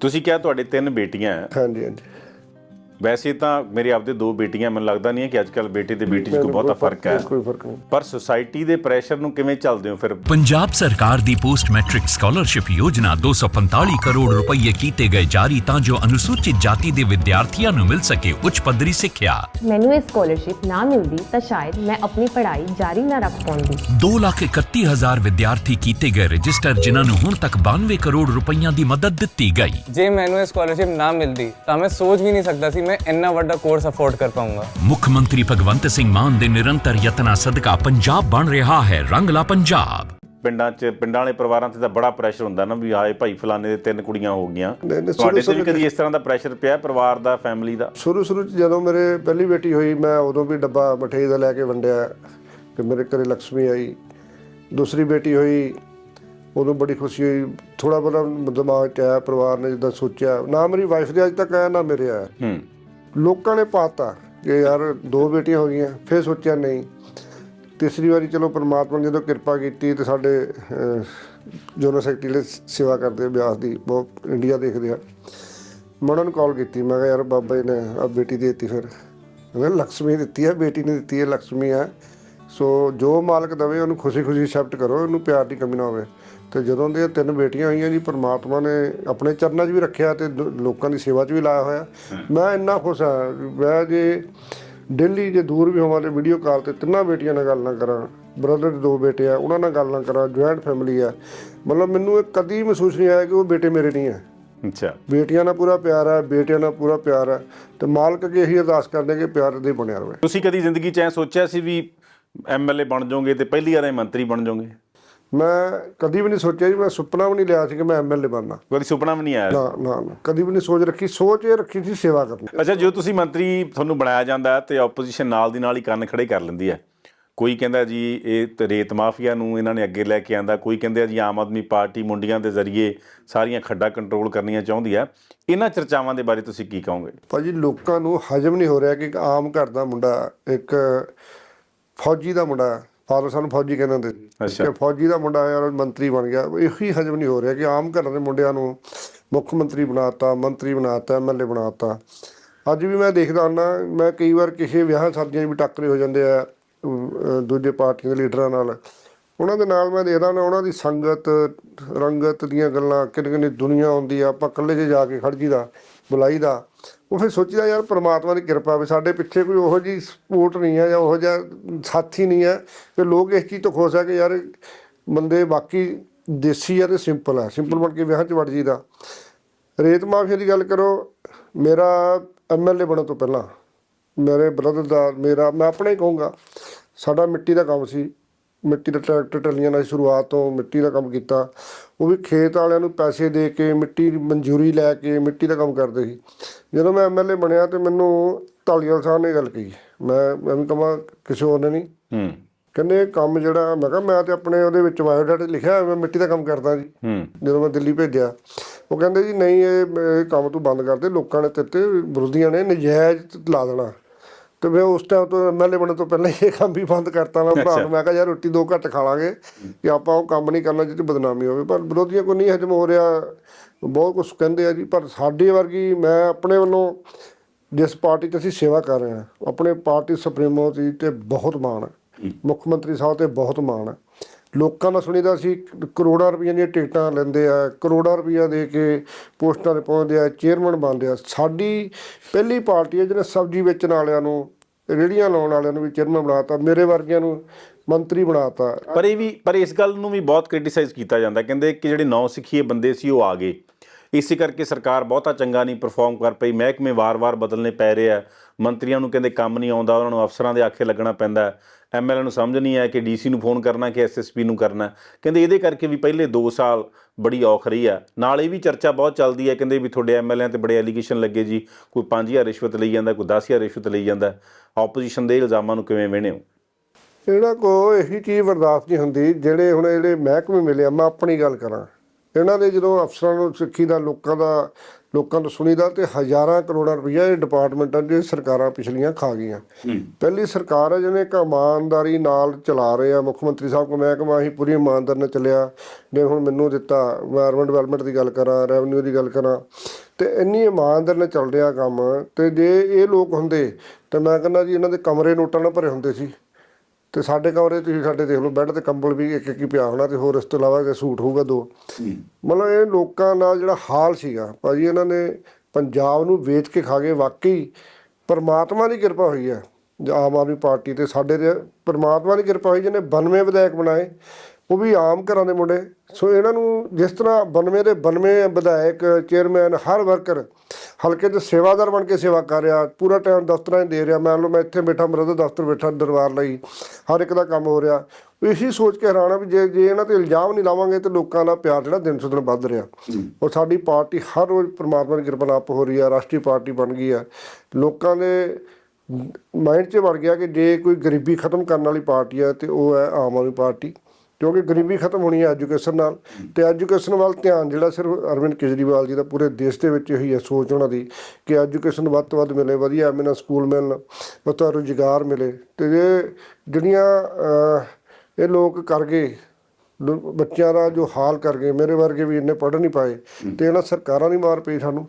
ਤੁਸੀਂ ਕਿਹਾ ਤੁਹਾਡੇ ਤਿੰਨ ਬੇਟੀਆਂ ਹੈ। ਹਾਂਜੀ ਹਾਂਜੀ ਵੈਸੇ ਤਾਂ ਮੇਰੇ ਆਪਦੇ ਦੋ ਬੇਟੀਆਂ ਮੈਨੂੰ ਲੱਗਦਾ ਨਹੀਂ ਹੈ ਕਿ ਅੱਜਕੱਲ ਬੇਟੇ ਤੇ ਬੇਟੀ 'ਚ ਕੋਈ ਬਹੁਤਾ ਫ਼ਰਕ ਹੈ। ਕੋਈ ਫ਼ਰਕ ਨਹੀਂ। ਪਰ ਸੁਸਾਇਟੀ ਦੇ ਪ੍ਰੈਸ਼ਰ ਨੂੰ ਕਿਵੇਂ ਚੱਲਦੇ ਹੋ ਫਿਰ? ਪੰਜਾਬ ਸਰਕਾਰ ਦੀ ਪੋਸਟ ਮੈਟ੍ਰਿਕ ਸਕਾਲਰਸ਼ਿਪ ਯੋਜਨਾ 245 ਕਰੋੜ ਰੁਪਏ ਕੀਤੇ ਗਏ ਜਾਰੀ ਤਾਂ ਜੋ ਅਨੁਸੂਚਿਤ ਜਾਤੀ ਦੇ ਵਿਦਿਆਰਥੀਆਂ ਨੂੰ ਮਿਲ ਸਕੇ ਉੱਚ ਪੱਧਰੀ ਸਿੱਖਿਆ। ਮੈਨੂੰ ਇਹ ਸਕਾਲਰਸ਼ਿਪ ਨਾ ਮਿਲਦੀ ਤਾਂ ਸ਼ਾਇਦ ਮੈਂ ਆਪਣੀ ਪੜ੍ਹਾਈ ਜਾਰੀ ਨਾ ਰੱਖ ਪਾਉਂਦੀ। 231000 ਵਿਦਿਆਰਥੀ ਕੀਤੇ ਗਏ ਰਜਿਸਟਰ ਜਿਨ੍ਹਾਂ ਨੂੰ ਹੁਣ ਤੱਕ 92 ਕਰੋੜ ਰੁਪਈਆਂ ਦੀ ਮਦਦ ਦਿੱਤੀ ਗਈ। ਜੇ ਮੈਨੂੰ ਇਹ ਸਕਾਲਰਸ਼ਿਪ ਨਾ ਮਿਲਦੀ ਤਾਂ ਮੈਂ ਸੋਚ ਵੀ ਨਹੀਂ ਸਕਦਾ ਸੀ ਮੈਂ ਇੰਨਾ ਵੱਡਾ ਕੋਰਸ ਅਫੋਰਡ ਕਰ ਪਾਉਂਗਾ ਮੁੱਖ ਮੰਤਰੀ ਭਗਵੰਤ ਸਿੰਘ ਮਾਨ ਦੇ ਨਿਰੰਤਰ ਯਤਨਾਂ ਸਦਕਾ ਪੰਜਾਬ ਬਣ ਰਿਹਾ ਹੈ ਰੰਗਲਾ ਪੰਜਾਬ ਪਿੰਡਾਂ 'ਚ ਪਿੰਡਾਂ ਵਾਲੇ ਪਰਿਵਾਰਾਂ ਤੇ ਤਾਂ ਬੜਾ ਪ੍ਰੈਸ਼ਰ ਹੁੰਦਾ ਨਾ ਵੀ ਹਾਏ ਭਾਈ ਫਲਾਣੇ ਦੇ ਤਿੰਨ ਕੁੜੀਆਂ ਹੋ ਗਈਆਂ। ਤੁਹਾਡੇ ਤੇ ਸ਼ੁਰੂ- ਵੀ ਕਦੀ ਇਸ ਤਰ੍ਹਾਂ ਦਾ ਪ੍ਰੈਸ਼ਰ ਪਿਆ ਪਰਿਵਾਰ ਦਾ ਫੈਮਿਲੀ ਦਾ? ਸ਼ੁਰੂ ਸ਼ੁਰੂ ਚ ਜਦੋਂ ਮੇਰੇ ਪਹਿਲੀ ਬੇਟੀ ਹੋਈ ਮੈਂ ਉਦੋਂ ਵੀ ਡੱਬਾ ਮਠਿਆਈ ਦਾ ਲੈ ਕੇ ਵੰਡਿਆ ਕਿ ਮੇਰੇ ਘਰੇ ਲక్ష్ਮੀ ਆਈ। ਦੂਸਰੀ ਬੇਟੀ ਹੋਈ ਉਦੋਂ ਬੜੀ ਖੁਸ਼ੀ ਹੋਈ। ਥੋੜਾ ਬੜਾ ਦਿਮਾਗ 'ਚ ਆਇਆ ਪਰਿਵਾਰ ਨੇ ਜਿੱਦਾਂ ਸੋਚਿਆ। ਨਾ ਮੇਰੀ ਵਾਈਫ ਦੇ ਅੱਜ ਤੱਕ ਆਇਆ ਨਾ ਮੇਰੇ ਆਇਆ। ਹੂੰ। ਲੋਕਾਂ ਨੇ ਪਾਤਾ ਕਿ ਯਾਰ ਦੋ ਬੇਟੀਆਂ ਹੋ ਗਈਆਂ, ਫਿਰ ਸੋਚਿਆ ਨਹੀਂ। ਤੀਸਰੀ ਵਾਰੀ ਚਲੋ ਪਰਮਾਤਮਾ ਨੇ ਜਦੋਂ ਕਿਰਪਾ ਕੀਤੀ ਤੇ ਸਾਡੇ ਜੋਨਲ ਸੈਕਟਰੀ ਲਈ ਸੇਵਾ ਕਰਦੇ ਬਿਆਸ ਦੀ, ਬਹੁਤ ਇੰਡੀਆ ਦੇਖਦੇ ਆ। ਮਨਨ ਕਾਲ ਕੀਤੀ, ਮੈਂ ਕਿਹਾ ਯਾਰ ਬਾਬਾ ਜੀ ਨੇ ਆ ਬੇਟੀ ਦੇ ਦਿੱਤੀ ਫਿਰ। ਮੈਂ ਲక్ష్ਮੀ ਦਿੱਤੀ ਆ, ਬੇਟੀ ਨੇ ਦਿੱਤੀ ਹੈ ਲక్ష్ਮੀ ਆ। ਸੋ ਜੋ ਮਾਲਕ ਦਵੇ ਉਹਨੂੰ ਖੁਸ਼ੀ-ਖੁਸ਼ੀ ਸ਼ਬਦ ਕਰੋ, ਉਹਨੂੰ ਪਿਆਰ ਦੀ ਕਮੀ ਨਾ ਹੋਵੇ। ਤੇ ਜਦੋਂ ਦੇ ਤਿੰਨ ਬੇਟੀਆਂ ਹੋਈਆਂ ਜੀ ਪਰਮਾਤਮਾ ਨੇ ਆਪਣੇ ਚਰਨਾਂ 'ਚ ਵੀ ਰੱਖਿਆ ਤੇ ਦ- ਲੋਕਾਂ ਦੀ ਸੇਵਾ 'ਚ ਵੀ ਲਾਇਆ ਹੋਇਆ। ਮੈਂ ਇੰਨਾ ਖੁਸ਼ ਹਾਂ ਮੈਂ ਜੇ ਡੇਲੀ ਜੇ ਦੂਰ ਵੀ ਹੋਵਾਂ ਤੇ ਵੀਡੀਓ ਕਾਲ ਤੇ ਤਿੰਨਾਂ ਬੇਟੀਆਂ ਨਾਲ ਗੱਲ ਨਾ ਕਰਾਂ ਬ੍ਰਦਰ ਦੇ ਦੋ ਬੇਟੇ ਆ ਉਹਨਾਂ ਨਾਲ ਗੱਲ ਨਾ ਕਰਾਂ ਜੁਆਇੰਟ ਫੈਮਿਲੀ ਆ। ਮਤਲਬ ਮੈਨੂੰ ਇਹ ਕਦੀ ਮਹਿਸੂਸ ਨਹੀਂ ਆਇਆ ਕਿ ਉਹ ਬੇਟੇ ਮੇਰੇ ਨਹੀਂ ਹੈ ਅੱਛਾ। ਬੇਟੀਆਂ ਨਾਲ ਪੂਰਾ ਪਿਆਰ ਹੈ ਬੇਟਿਆਂ ਨਾਲ ਪੂਰਾ ਪਿਆਰ ਹੈ ਤੇ ਮਾਲਕ ਅੱਗੇ ਇਹੀ ਅਰਦਾਸ ਕਰਦੇ ਹਾਂ ਕਿ ਪਿਆਰ ਦੇ ਬਣਿਆ ਰਹੇ। ਤੁਸੀਂ ਕਦੀ ਜ਼ਿੰਦਗੀ 'ਚ ਐ ਸੋਚਿਆ ਸੀ ਵੀ ਐਮਐਲਏ ਬਣ ਜਾਓਗੇ ਤੇ ਪਹਿਲੀ ਵਾਰ ਹੀ ਮੰਤਰੀ ਬਣ ਜਾਓਗੇ? ਮੈਂ ਕਦੀ ਵੀ ਨਹੀਂ ਸੋਚਿਆ ਜੀ ਮੈਂ ਸੁਪਨਾ ਵੀ ਨਹੀਂ ਲਿਆ ਸੀ ਕਿ ਮੈਂ ਐਮਐਲਏ ਬਣਨਾ। ਕਦੀ ਸੁਪਨਾ ਵੀ ਨਹੀਂ ਆਇਆ ਨਾ ਨਾ ਨਾ। ਕਦੀ ਵੀ ਨਹੀਂ ਸੋਚ ਰੱਖੀ ਸੋਚ ਇਹ ਰੱਖੀ ਸੀ ਸੇਵਾ ਕਰਨੀ ਅੱਛਾ ਜਦੋਂ ਤੁਸੀਂ ਮੰਤਰੀ ਤੁਹਾਨੂੰ ਬਣਾਇਆ ਜਾਂਦਾ ਹੈ ਤੇ ਆਪੋਜੀਸ਼ਨ ਨਾਲ ਦੀ ਨਾਲ ਹੀ ਕੰਨ ਖੜੇ ਕਰ ਲੈਂਦੀ ਹੈ। ਕੋਈ ਕਹਿੰਦਾ ਜੀ ਇਹ ਤੇ ਰੇਤ ਮਾਫੀਆ ਨੂੰ ਇਹਨਾਂ ਨੇ ਅੱਗੇ ਲੈ ਕੇ ਆਂਦਾ। ਕੋਈ ਕਹਿੰਦਾ ਜੀ ਆਮ ਆਦਮੀ ਪਾਰਟੀ ਮੁੰਡੀਆਂ ਦੇ ਜ਼ਰੀਏ ਸਾਰੀਆਂ ਖੱਡਾਂ ਕੰਟਰੋਲ ਕਰਨੀਆਂ ਚਾਹੁੰਦੀ ਹੈ। ਇਹਨਾਂ ਚਰਚਾਵਾਂ ਦੇ ਬਾਰੇ ਤੁਸੀਂ ਕੀ ਕਹੋਗੇ? ਭਾਜੀ ਲੋਕਾਂ ਨੂੰ ਹਜਮ ਨਹੀਂ ਹੋ ਰਿਹਾ ਕਿ ਇੱਕ ਆਮ ਘਰ ਦਾ ਮੁੰਡਾ ਇੱਕ ਫੌਜੀ ਦਾ ਮੁੰਡਾ ਫਾਦਰ ਸਾਨੂੰ ਫੌਜੀ ਕਹਿੰਦੇ ਹੁੰਦੇ ਸੀ। ਕਿ ਫੌਜੀ ਦਾ ਮੁੰਡਾ ਯਾਰ ਮੰਤਰੀ ਬਣ ਗਿਆ। ਇਹੀ ਹਜਮ ਨਹੀਂ ਹੋ ਰਿਹਾ ਕਿ ਆਮ ਘਰਾਂ ਦੇ ਮੁੰਡਿਆਂ ਨੂੰ ਮੁੱਖ ਮੰਤਰੀ ਬਣਾਤਾ ਮੰਤਰੀ ਬਣਾਤਾ ਐਮਐਲਏ ਬਣਾਤਾ। ਅੱਜ ਵੀ ਮੈਂ ਦੇਖਦਾ ਹੁੰਦਾ ਮੈਂ ਕਈ ਵਾਰ ਕਿਸੇ ਵਿਆਹ ਸ਼ਾਦੀਆਂ 'ਚ ਵੀ ਟੱਕਰੇ ਹੋ ਜਾਂਦੇ ਆ ਦੂਜੇ ਪਾਰਟੀਆਂ ਦੇ ਲੀਡਰਾਂ ਨਾਲ। ਉਹਨਾਂ ਦੇ ਨਾਲ ਮੈਂ ਦੇਖਦਾ ਨਾ ਉਹਨਾਂ ਦੀ ਸੰਗਤ, ਰੰਗਤ ਦੀਆਂ ਗੱਲਾਂ, ਕਿੰਨੀ ਕਿੰਨੀ ਦੁਨੀਆ ਆਉਂਦੀ ਆ, ਆਪਾਂ ਇਕੱਲੇ 'ਚ ਜਾ ਕੇ ਖੜ ਜੀਦਾ ਬੁਲਾਈ ਦਾ, ਉਹ ਫਿਰ ਸੋਚੀਦਾ ਯਾਰ ਪ੍ਰਮਾਤਮਾ ਦੀ ਕਿਰਪਾ ਵੀ ਸਾਡੇ ਪਿੱਛੇ ਕੋਈ ਉਹੋ ਜੀ ਸਪੋਰਟ ਨਹੀਂ ਹੈ ਜਾਂ ਉਹੋ ਜਿਹਾ ਸਾਥੀ ਨਹੀਂ ਹੈ ਕਿ ਲੋਕ ਇਸ ਚੀਜ਼ ਤੋਂ ਖੁਸ਼ ਆ ਕਿ ਯਾਰ ਬੰਦੇ ਬਾਕੀ ਦੇਸੀ ਆ ਤੇ ਸਿੰਪਲ ਆ, ਸਿੰਪਲ ਬਣ ਕੇ ਵਿਆਹ 'ਚ ਵੜ ਜੀਦਾ ਰੇਤ ਮਾਫੀਆ ਦੀ ਗੱਲ ਕਰੋ, ਮੇਰਾ ਐਮਐਲਏ ਬਣਨ ਤੋਂ ਪਹਿਲਾਂ, ਮੇਰੇ ਬ੍ਰਦਰ ਦਾ, ਮੇਰਾ, ਮੈਂ ਆਪਣਾ ਹੀ ਕਹੂੰਗਾ, ਸਾਡਾ ਮਿੱਟੀ ਦਾ ਕੰਮ ਸੀ ਮਿੱਟੀ ਦਾ ਟਰੈਕਟਰ ਟੱਲੀਆਂ ਨਾਲ ਸ਼ੁਰੂਆਤ ਤੋਂ ਮਿੱਟੀ ਦਾ ਕੰਮ ਕੀਤਾ। ਉਹ ਵੀ ਖੇਤ ਵਾਲਿਆਂ ਨੂੰ ਪੈਸੇ ਦੇ ਕੇ ਮਿੱਟੀ ਦੀ ਮਨਜ਼ੂਰੀ ਲੈ ਕੇ ਮਿੱਟੀ ਦਾ ਕੰਮ ਕਰਦੇ ਸੀ। ਜਦੋਂ ਮੈਂ ਐਮਐਲਏ ਬਣਿਆ ਤੇ ਮੈਨੂੰ ਢਾਲੀਵਾਲ ਸਾਹਿਬ ਨੇ ਗੱਲ ਕਹੀ। ਮੈਂ ਮੈਂ ਵੀ ਕਹਾਂ ਕਿਸੇ ਹੋਰ ਨੇ ਨਹੀਂ। ਹੂੰ। ਕਹਿੰਦੇ ਇਹ ਕੰਮ ਜਿਹੜਾ ਮੈਂ ਕਿਹਾ ਮੈਂ ਤੇ ਆਪਣੇ ਉਹਦੇ ਵਿੱਚ ਬਾਇਓਡਾਟਾ ਲਿਖਿਆ ਮੈਂ ਮਿੱਟੀ ਦਾ ਕੰਮ ਕਰਦਾ ਜੀ। ਹੂੰ। ਜਦੋਂ ਮੈਂ ਦਿੱਲੀ ਭੇਜਿਆ ਉਹ ਕਹਿੰਦੇ ਜੀ ਨਹੀਂ ਇਹ ਇਹ ਕੰਮ ਤੂੰ ਬੰਦ ਕਰ ਦੇ ਲੋਕਾਂ ਨੇ ਤੇਰੇ ਤੇ ਵਿਰੋਧੀਆਂ ਨੇ ਨਜਾਇਜ਼ ਲਾ ਦੇਣਾ। ਤੇ ਮੈਂ ਉਸ ਟਾਈਮ ਤੋਂ ਐਮਐਲਏ ਬਣਨ ਤੋਂ ਪਹਿਲਾਂ ਹੀ ਇਹ ਕੰਮ ਵੀ ਬੰਦ ਕਰਤਾ ਮੈਂ ਭਰਾ ਨੂੰ। ਮੈਂ ਕਿਹਾ ਯਾਰ ਰੋਟੀ ਦੋ ਘੱਟ ਖਾ ਲਾਂਗੇ ਕਿ ਆਪਾਂ ਉਹ ਕੰਮ ਨਹੀਂ ਕਰਨਾ ਜਿੱਤੇ ਬਦਨਾਮੀ ਹੋਵੇ। ਪਰ ਵਿਰੋਧੀਆਂ ਕੋ ਨਹੀਂ ਹਜਮ ਹੋ ਰਿਹਾ। ਬਹੁਤ ਕੁਝ ਕਹਿੰਦੇ ਆ ਜੀ ਪਰ ਸਾਡੇ ਵਰਗੀ ਮੈਂ ਆਪਣੇ ਵੱਲੋਂ ਜਿਸ ਪਾਰਟੀ 'ਚ ਅਸੀਂ ਸੇਵਾ ਕਰ ਰਹੇ ਹਾਂ ਆਪਣੇ ਪਾਰਟੀ ਸੁਪਰੀਮੋ ਜੀ ਤੇ ਬਹੁਤ ਮਾਣ ਹੈ। ਮੁੱਖ ਮੰਤਰੀ ਸਾਹਿਬ ਤੇ ਬਹੁਤ ਮਾਣ ਹੈ। ਲੋਕਾਂ ਦਾ ਸੁਣੀਦਾ ਸੀ, ਕਰੋੜਾਂ ਰੁਪਈਆਂ ਦੀਆਂ ਟਿਕਟਾਂ ਲੈਂਦੇ ਆ, ਕਰੋੜਾਂ ਰੁਪਈਆ ਦੇ ਕੇ ਪੋਸਟਾਂ ਤੇ ਪਹੁੰਚਦੇ ਆ, ਚੇਅਰਮੈਨ ਬਣਦੇ ਆ। ਸਾਡੀ ਪਹਿਲੀ ਪਾਰਟੀ ਹੈ ਜਿਹਨੇ ਸਬਜ਼ੀ ਵੇਚਣ ਵਾਲਿਆਂ ਨੂੰ ਰੇੜੀਆਂ ਲਾਉਣ ਵਾਲਿਆਂ ਨੂੰ ਵੀ ਚੇਅਰਮੈਨ ਬਣਾਤਾ, ਮੇਰੇ ਵਰਗਿਆਂ ਨੂੰ ਮੰਤਰੀ ਬਣਾਤਾ। ਪਰ ਇਹ ਵੀ, ਪਰ ਇਸ ਗੱਲ ਨੂੰ ਵੀ ਬਹੁਤ ਕ੍ਰਿਟਿਸਾਈਜ਼ ਕੀਤਾ ਜਾਂਦਾ, ਕਹਿੰਦੇ ਕਿ ਜਿਹੜੇ ਨੌ ਸਿੱਖੀਏ ਬੰਦੇ ਸੀ ਉਹ ਆ ਗਏ। ਇਸੇ ਕਰਕੇ ਸਰਕਾਰ ਬਹੁਤਾ ਚੰਗਾ ਨਹੀਂ ਪਰਫਾਰਮ ਕਰ ਪਈ। ਮਹਿਕਮੇ ਵਾਰ-ਵਾਰ ਬਦਲਨੇ ਪੈ ਰਹੇ ਆ। ਮੰਤਰੀਆਂ ਨੂੰ ਕਹਿੰਦੇ ਕੰਮ ਨਹੀਂ ਆਉਂਦਾ, ਉਹਨਾਂ ਨੂੰ ਅਫਸਰਾਂ ਦੇ ਆਖੇ ਲੱਗਣਾ ਪੈਂਦਾ ਐਮਐਲਏ ਨੂੰ ਸਮਝ ਨਹੀਂ ਆਇਆ ਕਿ ਡੀਸੀ ਨੂੰ ਫੋਨ ਕਰਨਾ, ਕਿ ਐਸਐਸਪੀ ਨੂੰ ਕਰਨਾ। ਕਹਿੰਦੇ ਇਹਦੇ ਕਰਕੇ ਵੀ ਪਹਿਲੇ 2 ਸਾਲ ਬੜੀ ਔਖ ਰਹੀ ਆ। ਨਾਲ ਇਹ ਵੀ ਚਰਚਾ ਬਹੁਤ ਚੱਲਦੀ ਹੈ, ਕਹਿੰਦੇ ਵੀ ਤੁਹਾਡੇ ਐਮਐਲਏ ਤੇ ਬੜੇ ਐਲੀਗੇਸ਼ਨ ਲੱਗੇ ਜੀ। ਕੋਈ 5000 ਰਿਸ਼ਵਤ ਲਈ ਜਾਂਦਾ, ਕੋਈ 10000 ਰਿਸ਼ਵਤ ਲਈ ਜਾਂਦਾ। ਆਪੋਜੀਸ਼ਨ ਦੇ ਇਲਜ਼ਾਮਾਂ ਨੂੰ ਕਿਵੇਂ ਵੇਣੇ ਹੋ? ਇਹਨਾਂ ਕੋ ਇਹੀ ਚੀਜ਼ ਬਰਦਾਸ਼ਤ ਨਹੀਂ ਹੁੰਦੀ, ਜਿਹੜੇ ਹੁਣ ਜਿਹੜੇ ਮਹਿਕਮੇ ਮਿਲੇ ਆ, ਮੈਂ ਆਪਣੀ ਗੱਲ ਕਰਾਂ। ਇਹਨਾਂ ਦੇ ਜਦੋਂ ਅਫਸਰਾਂ ਨੂੰ ਸਿੱਖੀ ਦਾ ਲੋਕਾਂ ਦਾ ਲੋਕਾਂ ਨੂੰ ਸੁਣੀਦਾ ਤੇ ਹਜ਼ਾਰਾਂ ਕਰੋੜਾਂ ਰੁਪਈਆ ਇਹ ਡਿਪਾਰਟਮੈਂਟਾਂ ਦੇ ਸਰਕਾਰਾਂ ਪਿਛਲੀਆਂ ਖਾ ਗਈਆਂ। ਪਹਿਲੀ ਸਰਕਾਰ ਹੈ ਜਿਹਨੇ ਇਮਾਨਦਾਰੀ ਨਾਲ ਚਲਾ ਰਹੇ ਆ। ਮੁੱਖ ਮੰਤਰੀ ਸਾਹਿਬ ਕੋ ਮੈਂ ਕਹਾਂ ਅਸੀਂ ਪੂਰੀ ਇਮਾਨਦਾਰੀ ਨਾਲ ਚੱਲਿਆ। ਨੇ ਹੁਣ ਮੈਨੂੰ ਦਿੱਤਾ ਅਰਬਨ ਡਿਵੈਲਪਮੈਂਟ ਦੀ ਗੱਲ ਕਰਾਂ ਰੈਵਨਿਊ ਦੀ ਗੱਲ ਕਰਾਂ ਤੇ ਇੰਨੀ ਇਮਾਨਦਾਰੀ ਨਾਲ ਚੱਲ ਰਿਹਾ ਕੰਮ ਤੇ ਜੇ ਇਹ ਲੋਕ ਹੁੰਦੇ ਤੇ ਮੈਂ ਕਹਿੰਦਾ ਜੀ ਇਹਨਾਂ ਦੇ ਕਮਰੇ ਨੋਟਾਂ ਨਾਲ ਭਰੇ ਹੁੰਦੇ ਸੀ। ਤੇ ਸਾਡੇ ਕਮਰੇ ਤੁਸੀਂ ਸਾਡੇ ਦੇਖ ਲਓ ਬੈੱਡ ਤੇ ਕੰਬਲ ਵੀ ਇੱਕ ਇੱਕ ਹੀ ਪਿਆ ਹੋਣਾ ਤੇ ਹੋਰ ਇਸ ਤੋਂ ਇਲਾਵਾ ਸੂਟ ਹੋਊਗਾ ਦੋ। ਮਤਲਬ ਇਹ ਲੋਕਾਂ ਨਾਲ ਜਿਹੜਾ ਹਾਲ ਸੀਗਾ ਭਾਜੀ ਇਹਨਾਂ ਨੇ ਪੰਜਾਬ ਨੂੰ ਵੇਚ ਕੇ ਖਾ ਗਏ ਵਾਕਈ ਪਰਮਾਤਮਾ ਦੀ ਕਿਰਪਾ ਹੋਈ ਹੈ ਆਮ ਆਦਮੀ ਪਾਰਟੀ ਤੇ ਸਾਡੇ ਤੇ ਪਰਮਾਤਮਾ ਦੀ ਕਿਰਪਾ ਹੋਈ ਜਿਹਨੇ 92 ਵਿਧਾਇਕ ਬਣਾਏ ਉਹ ਵੀ ਆਮ ਘਰਾਂ ਦੇ ਮੁੰਡੇ। ਸੋ ਇਹਨਾਂ ਨੂੰ ਜਿਸ ਤਰ੍ਹਾਂ 92 ਦੇ 92 ਵਿਧਾਇਕ ਚੇਅਰਮੈਨ ਹਰ ਵਰਕਰ ਹਲਕੇ ਦੇ ਸੇਵਾਦਾਰ ਬਣ ਕੇ ਸੇਵਾ ਕਰ ਰਿਹਾ ਪੂਰਾ ਟਾਈਮ ਦਫ਼ਤਰਾਂ 'ਚ ਦੇ ਰਿਹਾ। ਮੰਨ ਲਓ ਮੈਂ ਇੱਥੇ ਬੈਠਾ ਮੇਰਾ ਤਾਂ ਦਫ਼ਤਰ ਬੈਠਾ ਦਰਬਾਰ ਲਈ। ਹਰ ਇੱਕ ਦਾ ਕੰਮ ਹੋ ਰਿਹਾ। ਇਹੀ ਸੋਚ ਕੇ ਹੈਰਾਨ ਆ ਵੀ ਜੇ ਜੇ ਇਹਨਾਂ ਤੇ ਇਲਜ਼ਾਮ ਨਹੀਂ ਲਾਵਾਂਗੇ ਤੇ ਲੋਕਾਂ ਦਾ ਪਿਆਰ ਜਿਹੜਾ ਦਿਨ ਸੋ ਦਿਨ ਵੱਧ ਰਿਹਾ। ਔਰ ਸਾਡੀ ਪਾਰਟੀ ਹਰ ਰੋਜ਼ ਪ੍ਰਮਾਤਮਾ ਦੀ ਕਿਰਪਾ ਨਾਲ ਅਪ ਹੋ ਰਹੀ ਆ ਰਾਸ਼ਟਰੀ ਪਾਰਟੀ ਬਣ ਗਈ ਆ। ਲੋਕਾਂ ਦੇ ਮਾਈਂਡ 'ਚ ਵੜ ਗਿਆ ਕਿ ਜੇ ਕੋਈ ਗਰੀਬੀ ਖਤਮ ਕਰਨ ਵਾਲੀ ਪਾਰਟੀ ਹੈ ਤੇ ਉਹ ਹੈ ਆਮ ਆਦਮੀ ਪਾਰਟੀ। ਕਿਉਂਕਿ ਗਰੀਬੀ ਖਤਮ ਹੋਣੀ ਹੈ ਐਜੂਕੇਸ਼ਨ ਨਾਲ। ਤੇ ਐਜੂਕੇਸ਼ਨ ਵੱਲ ਧਿਆਨ ਜਿਹੜਾ ਸਿਰਫ ਅਰਵਿੰਦ ਕੇਜਰੀਵਾਲ ਜੀ ਦਾ ਪੂਰੇ ਦੇਸ਼ ਦੇ ਵਿੱਚ ਇਹੀ ਹੈ ਸੋਚ ਉਹਨਾਂ ਦੀ ਕਿ ਐਜੂਕੇਸ਼ਨ ਵੱਧ ਤੋਂ ਵੱਧ ਮਿਲੇ, ਵਧੀਆ ਐਮਐਨ ਸਕੂਲ ਮਿਲਣ ਬਹੁਤਾ ਰੁਜ਼ਗਾਰ ਮਿਲੇ। ਤੇ ਇਹ ਜਿਹੜੀਆਂ ਇਹ ਲੋਕ ਕਰ ਗਏ ਬੱਚਿਆਂ ਦਾ ਜੋ ਹਾਲ ਕਰ ਗਏ, ਮੇਰੇ ਵਰਗੇ ਵੀ ਇੰਨੇ ਪੜ੍ਹ ਨਹੀਂ ਪਾਏ। ਤੇ ਇਹਨਾਂ ਸਰਕਾਰਾਂ ਦੀ ਮਾਰ ਪਈ ਸਾਨੂੰ।